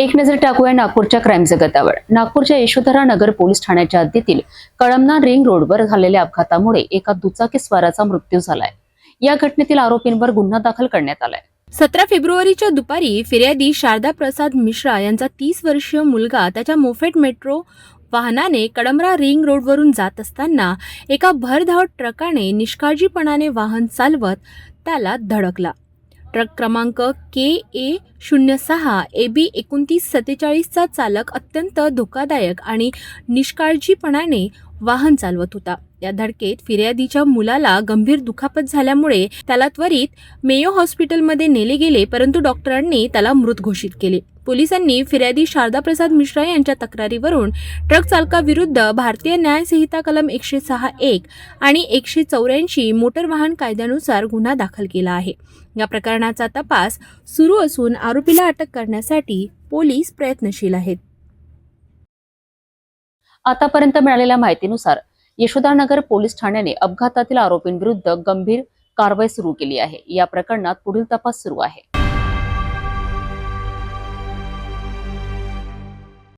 एक नजर टाकूया नागपूरच्या क्राईम जगतावर. नागपूरच्या यशोधरा नगर पोलीस ठाण्याच्या हद्दीतील कळमना रिंग रोडवर झालेल्या अपघातामुळे एका दुचाकी स्वाराचा मृत्यू झालाय. या घटनेतील आरोपींवर गुन्हा दाखल करण्यात आलाय. सतरा फेब्रुवारीच्या दुपारी फिर्यादी शारदा प्रसाद मिश्रा यांचा तीस वर्षीय मुलगा त्याच्या मोफेट मेट्रो वाहनाने कडमरा रिंग रोडवरून जात असताना एका भरधाव ट्रकाने निष्काळजीपणाने वाहन चालवत त्याला धडकला. ट्रक क्रमांक के ए शून्य सहा ए बी एकोणतीस सत्तेचाळीसचा चालक अत्यंत धोकादायक आणि निष्काळजीपणाने वाहन चालवत होता. या धडकेत फिर्यादीच्या मुलाला गंभीर दुखापत झाल्यामुळे त्याला त्वरित मेयो हॉस्पिटलमध्ये नेले गेले परंतु डॉक्टरांनी त्याला मृत घोषित केले. पोलिसांनी फिर्यादी शारदा प्रसाद मिश्रा यांच्या तक्रारीवरून ट्रक चालकाविरुद्ध भारतीय न्यायसंहिता कलम एकशे सहा एक आणि एकशे चौऱ्याऐंशी मोटर वाहन कायद्यानुसार गुन्हा दाखल केला आहे. या प्रकरणाचा तपास सुरू असून आरोपीला अटक करण्यासाठी पोलीस प्रयत्नशील आहेत. आतापर्यंत मिळालेल्या माहितीनुसार यशोदानगर पोलीस ठाण्याने अपघातातील आरोपींविरुद्ध गंभीर कारवाई सुरू केली आहे. या प्रकरणात पुढील तपास सुरू आहे.